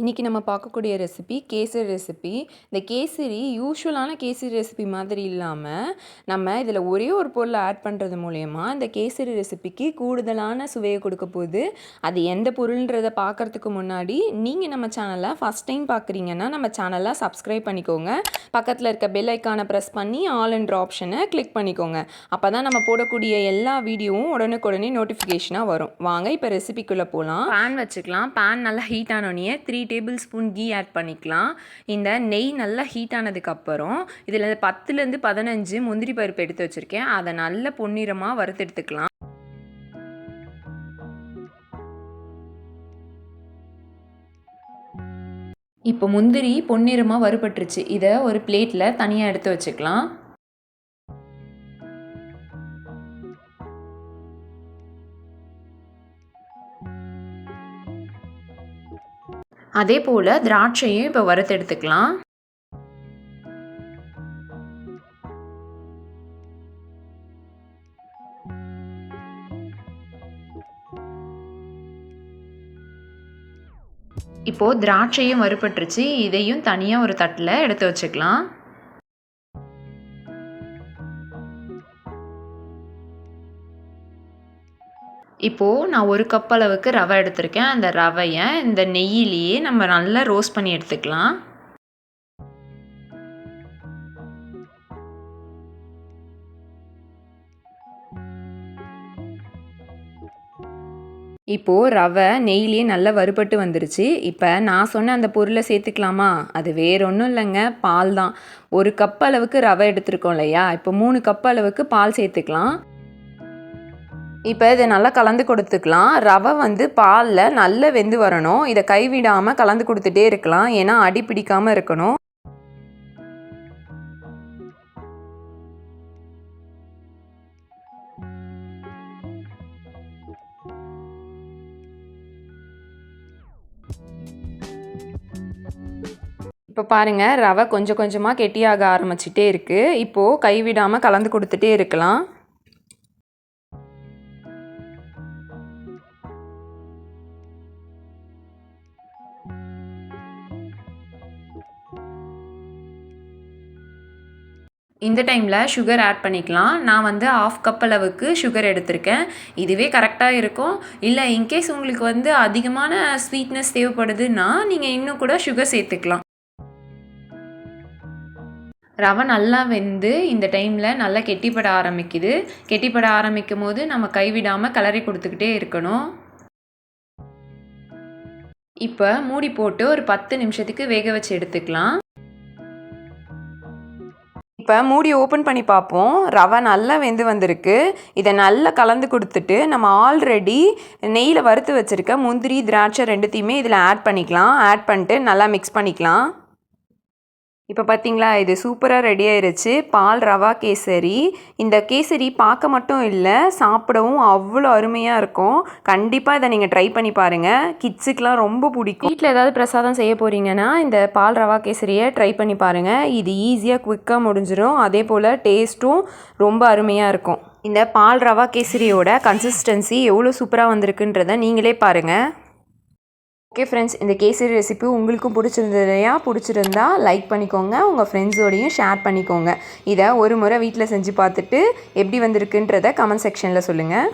இன்றைக்கி நம்ம பார்க்கக்கூடிய ரெசிபி கேசரி ரெசிபி இந்த கேசரி யூஷுவலான கேசரி ரெசிபி மாதிரி இல்லாமல் நம்ம இதில் ஒரே ஒரு பொருளை ஆட் பண்ணுறது மூலயமா இந்த கேசரி ரெசிபிக்கு கூடுதலான சுவையை கொடுக்க போகுது. அது எந்த பொருள்ன்றதை பார்க்குறதுக்கு முன்னாடி நீங்கள் நம்ம சேனலை ஃபஸ்ட் டைம் பார்க்குறீங்கன்னா நம்ம சேனலை சப்ஸ்கிரைப் பண்ணிக்கோங்க. பக்கத்தில் இருக்க பெல் ஐக்கானை ப்ரெஸ் பண்ணி ஆல் என்ற ஆப்ஷனை கிளிக் பண்ணிக்கோங்க. அப்போ தான் நம்ம போடக்கூடிய எல்லா வீடியோவும் உடனுக்குடனே நோட்டிஃபிகேஷனாக வரும். வாங்க இப்போ ரெசிபிக்குள்ளே போகலாம் பேன் வச்சுக்கலாம். பேன் நல்லா ஹீட் ஆனோடனே three tablespoon key add பண்ணிக்கலாம். இந்த நெய் நல்லா ஹீட் ஆனதுக்கப்புறம் இதில் பத்துலேருந்து பதினஞ்சு முந்திரி பருப்பு எடுத்து வச்சுருக்கேன். அதை நல்ல பொன்னிறமாக வறுத்தெடுத்துக்கலாம் இப்போ முந்திரி பொன்னிறமாக வறுபட்டுருச்சு. இதை ஒரு பிளேட்டில் தனியாக எடுத்து வச்சுக்கலாம். அதே போல் திராட்சையும் இப்போ வறுத்தெடுத்துக்கலாம் இப்போது திராட்சையும் வறுபட்டுருச்சு. இதையும் தனியாக ஒரு தட்டில் எடுத்து வச்சுக்கலாம். இப்போது நான் ஒரு கப் அளவுக்கு ரவை எடுத்திருக்கேன். அந்த ரவையை இந்த நெய்யிலேயே நம்ம நல்லா ரோஸ்ட் பண்ணி எடுத்துக்கலாம். இப்போது ரவை நெய்லேயே நல்லா வறுபட்டு வந்துருச்சு. இப்போ நான் சொன்ன அந்த பொருளை சேர்த்துக்கலாமா? அது வேற ஒன்றும் இல்லைங்க. பால் தான். ஒரு கப் அளவுக்கு ரவை எடுத்திருக்கோம் இல்லையா? இப்போ மூணு கப் அளவுக்கு பால் சேர்த்துக்கலாம். இப்போ இதை நல்லா கலந்து கொடுத்துக்கலாம். ரவை வந்து பாலில் நல்லா வெந்து வரணும். இதை கைவிடாமல் கலந்து கொடுத்துட்டே இருக்கலாம். ஏன்னா அடி பிடிக்காமல் இருக்கணும். இப்போ பாருங்கள் ரவை கொஞ்சம் கொஞ்சமாக கெட்டியாக ஆரம்பிச்சிட்டே இருக்குது இப்போது கைவிடாமல் கலந்து கொடுத்துட்டே இருக்கலாம். இந்த டைமில் சுகர் ஆட் பண்ணிக்கலாம். நான் வந்து ஆஃப் கப் அளவுக்கு சுகர் எடுத்திருக்கேன். இதுவே கரெக்டாக இருக்கும். இல்லை இன்கேஸ் உங்களுக்கு வந்து அதிகமான ஸ்வீட்னஸ் தேவைப்படுதுன்னா நீங்கள் இன்னும் கூட சுகர் சேர்த்துக்கலாம். ரவை நல்லா வெந்து இந்த டைமில் நல்லா கெட்டிப்பட ஆரம்பிக்குது. கெட்டிப்பட ஆரம்பிக்கும் போது நம்ம கைவிடாமல் கலரி கொடுத்துக்கிட்டே இருக்கணும். இப்போ மூடி போட்டு ஒரு பத்து நிமிஷத்துக்கு வேக வச்சு எடுத்துக்கலாம். இப்போ மூடி ஓப்பன் பண்ணி பார்ப்போம். ரவை நல்லா வெந்து வந்திருக்கு. இதை நல்லா கலந்து கொடுத்துட்டு நம்ம ஆல்ரெடி நெய்யில் வறுத்து வச்சுருக்க முந்திரி திராட்சை ரெண்டுத்தையுமே இதில் ஆட் பண்ணிக்கலாம். ஆட் பண்ணிட்டு நல்லா மிக்ஸ் பண்ணிக்கலாம். இப்போ பார்த்தீங்களா இது சூப்பராக ரெடி ஆயிருச்சு. பால் ரவா கேசரி. இந்த கேசரி பார்க்க மட்டும் இல்லை சாப்பிடவும் அவ்வளோ அருமையாக இருக்கும். கண்டிப்பாக இதை நீங்கள் ட்ரை பண்ணி பாருங்கள் கிட்ஸுக்கெலாம் ரொம்ப பிடிக்கும். வீட்டில் ஏதாவது பிரசாதம் செய்ய போகிறீங்கன்னா இந்த பால் ரவா கேசரியை ட்ரை பண்ணி பாருங்கள் இது ஈஸியாக குவிக்காக முடிஞ்சிடும் அதே போல் டேஸ்ட்டும் ரொம்ப அருமையாக இருக்கும். இந்த பால் ரவா கேசரியோட கன்சிஸ்டன்சி எவ்வளோ சூப்பராக வந்திருக்குன்றதை நீங்களே பாருங்கள் ஓகே ஃப்ரெண்ட்ஸ் இந்த கேசரி ரெசிபி உங்களுக்கும் பிடிச்சிருந்ததையா? பிடிச்சிருந்தா லைக் பண்ணிக்கோங்க. உங்கள் ஃப்ரெண்ட்ஸோடையும் ஷேர் பண்ணிக்கோங்க. இதை ஒரு முறை வீட்டில் செஞ்சு பார்த்துட்டு எப்படி வந்திருக்குன்றதை கமெண்ட் செக்ஷனில் சொல்லுங்கள்